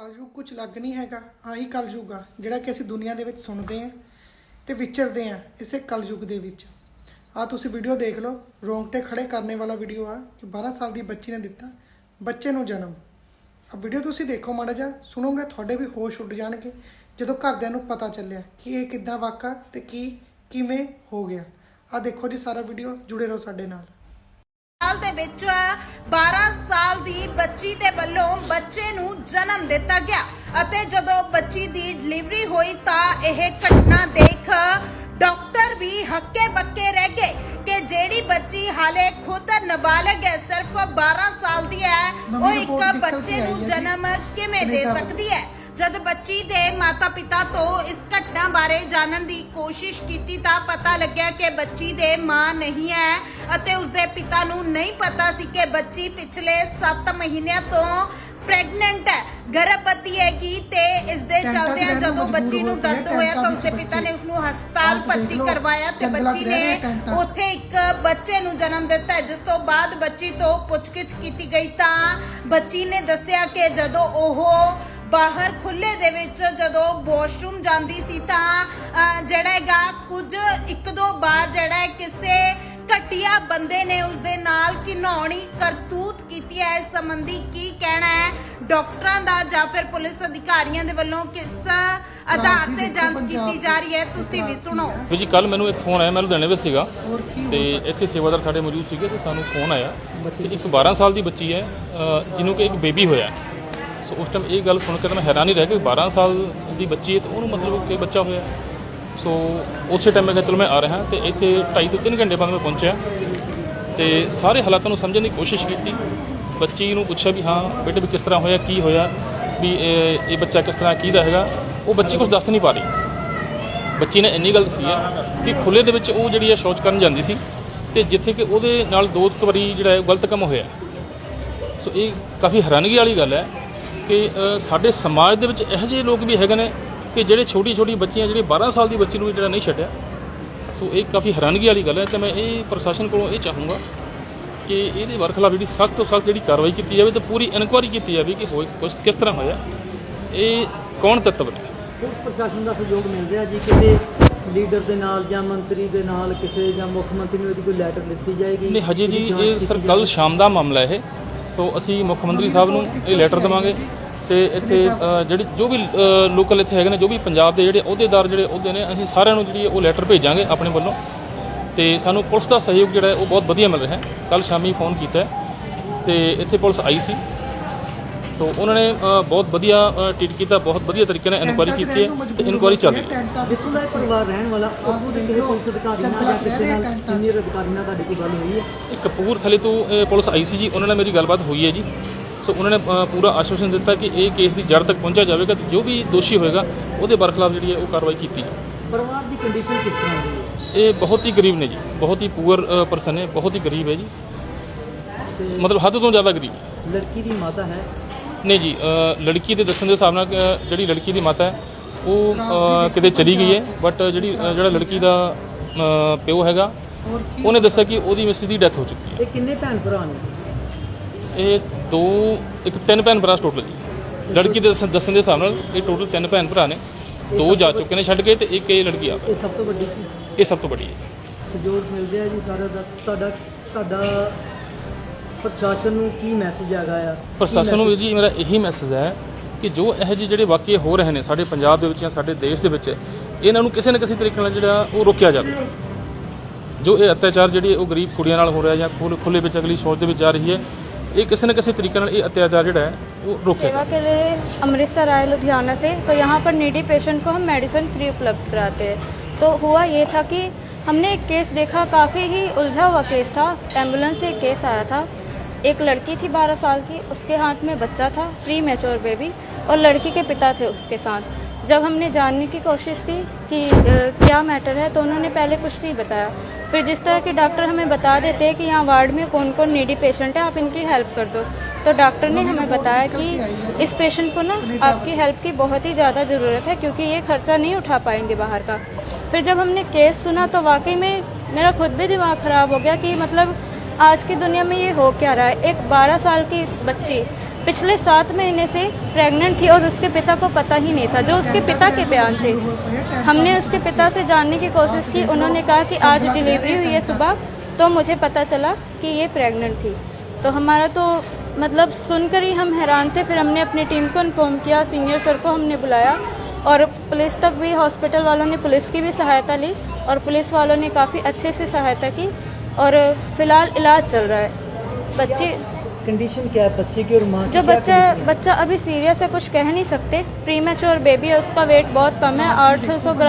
ਕਲਯੁਗ ਕੁਝ ਲੱਗ ਨਹੀਂ ਹੈਗਾ, ਆਹੀ ਕਲਯੁਗ ਆ, ਜਿਹੜਾ ਕਿ ਅਸੀਂ ਦੁਨੀਆ ਦੇ ਵਿੱਚ ਸੁਣਦੇ ਆਂ ਤੇ ਵਿਚਰਦੇ ਆਂ ਇਸੇ ਕਲਯੁਗ ਦੇ ਵਿੱਚ। ਆ ਤੁਸੀਂ ਵੀਡੀਓ ਦੇਖ ਲਓ ਰੋਂਗਟੇ ਖੜੇ ਕਰਨੇ ਵਾਲਾ ਵੀਡੀਓ ਆ ਕਿ 12 ਸਾਲ ਦੀ ਬੱਚੀ ਨੇ ਦਿੱਤਾ, ਬੱਚੇ ਨੂੰ ਜਨਮ। ਆ ਵੀਡੀਓ ਤੁਸੀਂ ਦੇਖੋ ਮਾੜਾ ਜਿਹਾ, ਸੁਣੋਗੇ ਤੁਹਾਡੇ ਵੀ ਹੋਸ਼ ਉੱਡ ਜਾਣਗੇ, ਜਦੋਂ ਘਰਦਿਆਂ ਨੂੰ ਪਤਾ ਚੱਲਿਆ ਕਿ ਇਹ ਕਿੱਦਾਂ ਵਾਕਾ ਤੇ ਕੀ, ਕਿਵੇਂ ਹੋ ਗਿਆ। ਆ ਦੇਖੋ ਜੀ ਸਾਰਾ ਵੀਡੀਓ ਜੁੜੇ ਰਹੋ ਸਾਡੇ ਨਾਲ। ਸਾਲ ਦੇ ਵਿੱਚ 12 ਸਾਲ ਦੀ ਬੱਚੀ ਦੇ ਵੱਲੋਂ ਬੱਚੇ ਨੂੰ ਜਨਮ ਦਿੱਤਾ ਗਿਆ ਅਤੇ ਜਦੋਂ ਬੱਚੀ ਦੀ ਡਿਲੀਵਰੀ ਹੋਈ ਤਾਂ ਇਹ ਘਟਨਾ ਦੇਖ ਡਾਕਟਰ ਵੀ ਹੱਕੇ ਬੱਕੇ ਰਹਿ ਗਏ ਕਿ ਜਿਹੜੀ ਬੱਚੀ ਹਾਲੇ ਖੁਦ ਨਾਬਾਲਗ ਹੈ ਸਿਰਫ 12 ਸਾਲ ਦੀ ਹੈ ਉਹ ਇੱਕ ਬੱਚੇ ਨੂੰ ਜਨਮ ਕਿਵੇਂ ਦੇ। ਸਕਦੀ ਹੈ? ਜਦ ਬੱਚੀ ਦੇ ਮਾਤਾ-ਪਿਤਾ ਤੋਂ ਇਸ ਘਟਨਾ ਬਾਰੇ ਜਾਣਨ ਦੀ ਕੋਸ਼ਿਸ਼ ਕੀਤੀ ਤਾਂ ਪਤਾ ਲੱਗਿਆ ਕਿ ਬੱਚੀ ਦੇ ਮਾਂ ਨਹੀਂ ਹੈ। ਅਤੇ ਉਸਦੇ ਪਿਤਾ ਨੂੰ ਨਹੀਂ ਪਤਾ ਸੀ ਕਿ ਬੱਚੀ ਪਿਛਲੇ 7 ਮਹੀਨਿਆਂ ਤੋਂ ਪ੍ਰੈਗਨੈਂਟ ਹੈ ਗਰਭਵਤੀ ਹੈਗੀ ਤੇ ਇਸ ਦੇ ਚਲਦਿਆਂ ਨੂੰ ਜਦੋਂ ਬੱਚੀ ਨੂੰ ਹੋ ਦਰਦ ਹੋਇਆ ਤਾਂ ਉਸਦੇ ਪਿਤਾ ਨੇ ਬੱਚੇ। ਉਸਨੂੰ ਹਸਪਤਾਲ ਭਰਤੀ ਕਰਵਾਇਆ ਤੇ ਬੱਚੀ ਨੇ। ਉੱਥੇ ਇੱਕ ਬੱਚੇ ਨੂੰ ਜਨਮ ਦਿੱਤਾ ਹੈ, ਜਿਸ ਤੋਂ ਬਾਅਦ ਬੱਚੀ ਤੋਂ ਪੁੱਛਗਿੱਛ ਕੀਤੀ ਗਈ ਤਾਂ ਬੱਚੀ ਨੇ ਦੱਸਿਆ ਕਿ ਜਦੋਂ ਉਹ ਬਾਹਰ ਖੁੱਲੇ ਦੇ ਵਿੱਚ ਜਦੋਂ ਵਾਸ਼ਰੂਮ ਜਾਂਦੀ ਸੀ ਤਾਂ ਜਿਹੜਾ ਹੈਗਾ ਕੁਝ ਇੱਕ ਦੋ ਵਾਰ ਜਿਹੜਾ ਹੈ ਕਿਸੇ ਘਟੀਆ ਬੰਦੇ ਨੇ ਉਸਦੇ ਨਾਲ ਘਿਨੌਣੀ ਕਰਤੂਤ ਕੀਤੀ ਹੈ। ਇਸ ਸੰਬੰਧੀ ਕੀ ਕਹਿਣਾ ਹੈ? ਡਾਕਟਰਾਂ ਦਾ ਜਾਂ ਫਿਰ ਪੁਲਿਸ ਅਧਿਕਾਰੀਆਂ ਦੇ ਵੱਲੋਂ ਕਿਸ ਆਧਾਰ ਤੇ ਜਾਂਚ ਕੀਤੀ ਜਾ ਰਹੀ ਹੈ? ਤੁਸੀਂ ਵੀ ਸੁਣੋ। ਜੀ ਕੱਲ ਮੈਨੂੰ ਇੱਕ ਫੋਨ ਆਇਆ ਮੈਂ ਲੁਧਿਆਣੇ ਵਿੱਚ ਸੀਗਾ ਤੇ ਇੱਥੇ ਸੇਵਾਦਾਰ ਸਾਡੇ ਮੌਜੂਦ ਸੀਗੇ ਤੇ ਸਾਨੂੰ ਫੋਨ ਆਇਆ ਕਿ ਇੱਕ 12 ਸਾਲ ਦੀ ਬੱਚੀ ਹੈ ਅ, ਜਿਹਨੂੰ ਕਿ ਇੱਕ ਬੇਬੀ ਹੋਇਆ ਹੈ। ਸੋ ਉਸ ਟਾਈਮ ਇਹ ਗੱਲ ਸੁਣ ਕੇ ਤਾਂ ਮੈਂ ਹੈਰਾਨ ਹੀ ਰਹਿ ਗਿਆ ਕਿ 12 ਸਾਲ ਦੀ ਬੱਚੀ ਹੈ ਤੇ ਉਹਨੂੰ ਮਤਲਬ ਕਿ ਬੱਚਾ ਹੋਇਆ। ਸੋ ਉਸੇ ਟਾਈਮ ਮੈਂ ਕਿਹਾ, ਚਲੋ ਮੈਂ ਆ ਰਿਹਾ ਤੇ ਇੱਥੇ 2.5 ਤੋਂ 3 ਘੰਟੇ ਬਾਅਦ ਮੈਂ ਪਹੁੰਚਿਆ ਤੇ ਸਾਰੇ ਹਾਲਾਤਾਂ ਨੂੰ ਸਮਝਣ ਦੀ ਕੋਸ਼ਿਸ਼ ਕੀਤੀ। ਬੱਚੀ ਨੂੰ ਪੁੱਛਿਆ ਵੀ ਹਾਂ, ਬੇਟੇ ਵੀ ਕਿਸ ਤਰ੍ਹਾਂ ਹੋਇਆ, ਕੀ ਹੋਇਆ, ਵੀ ਇਹ ਇਹ ਬੱਚਾ ਕਿਸ ਤਰ੍ਹਾਂ, ਕੀ ਦਾ ਹੈਗਾ? ਉਹ ਬੱਚੀ ਕੁਝ ਦੱਸ ਨਹੀਂ ਪਾ ਰਹੀ। ਬੱਚੀ ਨੇ ਇੰਨੀ ਗੱਲ ਦੱਸੀ ਹੈ ਕਿ ਖੁੱਲੇ ਦੇ ਵਿੱਚ ਉਹ ਜਿਹੜੀ ਹੈ ਸ਼ੌਚ ਕਰਨ ਜਾਂਦੀ ਸੀ ਤੇ ਜਿੱਥੇ ਕਿ ਉਹਦੇ ਨਾਲ ਦੋ ਕੁ ਵਾਰੀ ਜਿਹੜਾ ਹੈ ਉਹ ਗਲਤ ਕੰਮ ਹੋਇਆ। ਸੋ ਇਹ ਕਾਫੀ ਹੈਰਾਨਗੀ ਵਾਲੀ ਗੱਲ ਹੈ ਕਿ ਸਾਡੇ ਸਮਾਜ ਦੇ ਵਿੱਚ ਇਹੋ ਜਿਹੇ ਲੋਕ ਵੀ ਹੈਗੇ ਨੇ ਕਿ ਜਿਹੜੇ ਛੋਟੀ ਛੋਟੀ ਬੱਚੀਆਂ ਜਿਹੜੀ 12 ਸਾਲ ਦੀ ਬੱਚੀ ਨੂੰ ਵੀ ਜਿਹੜਾ ਨਹੀਂ ਛੱਡਿਆ ਸੋ ਇਹ ਕਾਫੀ ਹੈਰਾਨਗੀ ਵਾਲੀ ਗੱਲ ਹੈ ਤੇ ਮੈਂ ਇਹ ਪ੍ਰਸ਼ਾਸਨ ਕੋਲੋਂ ਇਹ ਚਾਹੂੰਗਾ ਕਿ ਇਹਦੇ ਵਰਖਲਾਫ ਜਿਹੜੀ ਸਖਤ ਤੋਂ ਸਖਤ ਜਿਹੜੀ ਕਾਰਵਾਈ ਕੀਤੀ ਜਾਵੇ ਤੇ ਪੂਰੀ ਇਨਕੁਆਇਰੀ ਕੀਤੀ ਜਾਵੇ ਕਿ ਹੋਏ ਕੁਛ ਕਿਸ ਤਰ੍ਹਾਂ ਹੋਇਆ ਇਹ ਕੌਣ ਤੱਤਵ ਨੇ ਪੁਲਿਸ ਪ੍ਰਸ਼ਾਸਨ ਦਾ ਸਹਿਯੋਗ ਮਿਲ ਰਿਹਾ ਜੀ ਕਿਸੇ ਲੀਡਰ ਦੇ ਨਾਲ ਜਾਂ ਮੰਤਰੀ ਦੇ ਨਾਲ ਕਿਸੇ ਜਾਂ ਮੁੱਖ ਮੰਤਰੀ ਨੂੰ ਇਹਦੀ ਕੋਈ ਲੈਟਰ ਲਿਖੀ ਜਾਏਗੀ? ਨਹੀਂ ਹਜੇ ਜੀ ਇਹ ਸਰ ਕੱਲ। ਸ਼ਾਮ ਦਾ ਮਾਮਲਾ ਇਹ ਸੋ ਅਸੀਂ ਮੁੱਖ ਮੰਤਰੀ ਸਾਹਿਬ ਨੂੰ ਇਹ ਲੈਟਰ ਦੇਵਾਂਗੇ। ਤੇ ਇੱਥੇ ਅ, ਜਿਹੜੀ ਜੋ ਵੀ ਲੋਕਲ ਇੱਥੇ ਹੈਗੇ ਨੇ ਜੋ ਵੀ ਪੰਜਾਬ ਦੇ ਜਿਹੜੇ ਅਹੁਦੇਦਾਰ ਜਿਹੜੇ ਅਹੁਦੇ ਨੇ ਅਸੀਂ ਸਾਰਿਆਂ ਨੂੰ ਜਿਹੜੀ ਉਹ ਲੈਟਰ ਭੇਜਾਂਗੇ ਆਪਣੇ ਵੱਲੋਂ। ਤੇ ਸਾਨੂੰ ਪੁਲਿਸ ਦਾ ਸਹਿਯੋਗ ਜਿਹੜਾ ਹੈ ਉਹ ਬਹੁਤ ਵਧੀਆ ਮਿਲ ਰਿਹਾ ਹੈ। ਕੱਲ ਸ਼ਾਮੀ ਫੋਨ ਕੀਤਾ ਹੈ। ਤੇ ਇੱਥੇ ਪੁਲਿਸ ਆਈ ਸੀ। ਸੋ ਉਹਨਾਂ ਨੇ ਅ, ਬਹੁਤ ਵਧੀਆ ਟ੍ਰੀਟ ਕੀਤਾ ਬਹੁਤ ਵਧੀਆ ਤਰੀਕੇ ਨਾਲ ਇਨਕੁਆਇਰੀ ਕੀਤੀ ਹੈ ਤੇ ਇਨਕੁਆਇਰੀ ਚੱਲ ਰਹੀ ਹੈ। ਟੈਂਟਾਂ ਵਿੱਚ ਜਿੱਥੋਂ ਦਾ ਇਹ ਬੱਚੇ ਪਰਿਵਾਰ ਰਹਿਣ ਵਾਲਾ ਆਹ ਉੱਥੋਂ ਦੇ ਦੇਖ ਕਿਸੇ ਲਓ, ਪੁਲਿਸ ਅਧਿਕਾਰੀ ਨਾਲ ਜੰਗਲਾਂ ਜਾਂ ਚ ਰਹਿ ਕਿਸੇ ਰਹੇ ਨਾਲ ਟੈਂਟਾਂ 'ਚ। ਸੀਨੀਅਰ ਅਧਿਕਾਰੀ ਨਾਲ ਤੁਹਾਡੀ ਕੋਈ ਗੱਲ ਹੋਈ ਹੈ? ਇਹ ਕਪੂਰਥਲੇ ਤੋਂ ਇਹ ਪੁਲਿਸ ਆਈ ਸੀ ਜੀ ਉਹਨਾਂ ਨਾਲ ਮੇਰੀ ਗੱਲਬਾਤ ਹੋਈ ਹੈ ਜੀ। ਸੋ ਉਹਨਾਂ ਨੇ ਪੂਰਾ ਆਸ਼ਵਾਸਨ ਦਿੱਤਾ ਕਿ ਇਹ ਕੇਸ ਦੀ ਜੜ ਤੱਕ ਪਹੁੰਚਿਆ ਜਾਵੇਗਾ ਤੇ ਜੋ ਵੀ ਦੋਸ਼ੀ ਹੋਏਗਾ ਉਹਦੇ ਬਰਖਲਾਫ ਜਿਹੜੀ ਹੈ ਉਹ ਕਾਰਵਾਈ ਕੀਤੀ ਜਾਵੇ। ਪਰਿਵਾਰ ਦੀ ਕੰਡੀਸ਼ਨ ਕਿਸ ਤਰ੍ਹਾਂ ਦੀ ਹੈ? ਇਹ ਬਹੁਤ ਹੀ ਗਰੀਬ ਨੇ ਜੀ ਬਹੁਤ ਹੀ ਪੂਅਰ ਪਰਸਨ ਹੈ ਬਹੁਤ ਹੀ ਗਰੀਬ ਹੈ ਜੀ। ਮਤਲਬ ਹੱਦ ਤੋਂ ਜ਼ਿਆਦਾ ਗਰੀਬ। ਲੜਕੀ ਦੀ ਮਾਤਾ ਹੈ? ਨਹੀਂ ਜੀ ਲੜਕੀ ਦੇ ਦੱਸਣ ਦੇ ਹਿਸਾਬ ਨਾਲ ਜਿਹੜੀ ਲੜਕੀ ਦੀ ਮਾਤਾ ਹੈ ਉਹ ਕਿਤੇ ਚਲੀ ਗਈ ਹੈ ਬਟ ਜਿਹੜੀ ਜਿਹੜਾ ਲੜਕੀ ਦਾ ਪਿਓ ਹੈਗਾ ਉਹਨੇ ਦੱਸਿਆ ਕਿ ਉਹਦੀ ਮਿਸ ਦੀ ਡੈਥ ਹੋ ਚੁੱਕੀ ਹੈ। ਇਹ ਕਿੰਨੇ ਭੈਣ ਭਰਾ ਨੇ? ਇਹ ਦੋ ਇੱਕ ਤਿੰਨ ਭੈਣ ਭਰਾ ਟੋਟਲ ਜੀ। ਲੜਕੀ ਦੇ ਦੱਸਣ ਦੱਸਣ ਦੇ ਹਿਸਾਬ ਨਾਲ ਇਹ ਟੋਟਲ ਤਿੰਨ ਭੈਣ ਭਰਾ ਨੇ। ਦੋ ਜਾ ਚੁੱਕੇ ਨੇ ਛੱਡ ਕੇ ਤੇ ਇੱਕ ਇਹ ਲੜਕੀ ਆ ਇਹ ਸਭ ਤੋਂ ਵੱਡੀ ਸੀ? ਇਹ ਸਭ ਤੋਂ ਵੱਡੀ ਹੈ। ਸਹਿਯੋਗ ਮਿਲ ਰਿਹਾ ਜੀ ਸਾਰਾ ਦਾ ਤੁਹਾਡਾ ਤੁਹਾਡਾ ਪ੍ਰਸ਼ਾਸਨ ਨੂੰ ਕੀ ਮੈਸੇਜ ਹੈਗਾ ਆ? ਕੀ ਪ੍ਰਸ਼ਾਸਨ ਨੂੰ ਵੀਰ message- ਜੀ ਮੇਰਾ ਇਹੀ ਮੈਸੇਜ ਹੈ ਕਿ ਜੋ ਇਹੋ ਜਿਹੇ ਜਿਹੜੇ ਵਾਕਿਏ ਹੋ ਰਹੇ ਨੇ ਸਾਡੇ ਪੰਜਾਬ ਦੇ ਵਿੱਚ ਜਾਂ ਸਾਡੇ ਦੇਸ਼ ਦੇ ਵਿੱਚ ਇਹਨਾਂ ਨੂੰ ਕਿਸੇ ਨਾ ਕਿਸੇ ਤਰੀਕੇ ਨਾਲ ਜਿਹੜਾ ਉਹ ਰੋਕਿਆ ਜਾਵੇ। ਜੋ ਇਹ ਅਤਿਆਚਾਰ ਜਿਹੜੀ ਉਹ ਗਰੀਬ ਕੁੜੀਆਂ ਨਾਲ ਹੋ ਰਿਹਾ ਜਾਂ ਖੁੱਲ੍ਹ ਖੁੱਲੇ ਵਿੱਚ ਅਗਲੀ ਸੋਚ ਦੇ ਵਿੱਚ ਜਾ ਰਹੀ ਹੈ ਇਹ ਕਿਸੇ ਨਾ ਕਿਸੇ ਤਰੀਕੇ ਨਾਲ ਇਹ ਅਤਿਆਚਾਰ ਜਿਹੜਾ ਹੈ ਉਹ ਰੋਕਿਆ सेवा ਜਾਵੇ के लिए अमृतसर आए लुधियाना से तो यहाँ पर नीडी पेशेंट को हम मेडिसिन फ्री उपलब्ध कराते हैं तो हुआ ये था कि हमने एक केस देखा काफ़ी ही उलझा हुआ केस था एम्बुलेंस से एक केस आया था एक लड़की थी 12 साल की उसके हाथ में बच्चा था प्री मैच्योर बेबी और लड़की के पिता थे उसके साथ जब हमने जानने की कोशिश की कि क्या मैटर है तो उन्होंने पहले कुछ नहीं बताया। फिर जिस तरह के डॉक्टर हमें बता देते हैं कि यहाँ वार्ड में कौन कौन नीडी पेशेंट है, आप इनकी हेल्प कर दो। तो डॉक्टर ने हमें बताया कि इस पेशेंट को ना आपकी हेल्प की बहुत ही ज़्यादा ज़रूरत है, क्योंकि ये खर्चा नहीं उठा पाएँगे बाहर का। फिर जब हमने केस सुना तो वाकई में मेरा खुद भी दिमाग ख़राब हो गया कि मतलब आज की दुनिया में ये हो क्या रहा है? एक 12 साल की बच्ची पिछले सात महीने से प्रेग्नेंट थी और उसके पिता को पता ही नहीं था जो उसके पिता के बयान थे। हमने उसके पिता से जानने की कोशिश की उन्होंने कहा कि आज डिलीवरी हुई है सुबह तो मुझे पता चला कि ये प्रेग्नेंट थी। तो हमारा तो मतलब सुनकर ही हम हैरान थे फिर हमने अपनी टीम को इन्फॉर्म किया सीनियर सर को हमने बुलाया और पुलिस तक भी हॉस्पिटल वालों ने पुलिस की भी सहायता ली और पुलिस वालों ने काफ़ी अच्छे से सहायता की और फ़िलहाल इलाज चल रहा है। बच्चे कंडीशन क्या है बच्चे की और माँ की जो क्या बच्चा condition है? बच्चा अभी सीरियस है कुछ कह नहीं सकते प्री मैच्योर बेबी है उसका वेट बहुत कम है आठ सौ ग्राम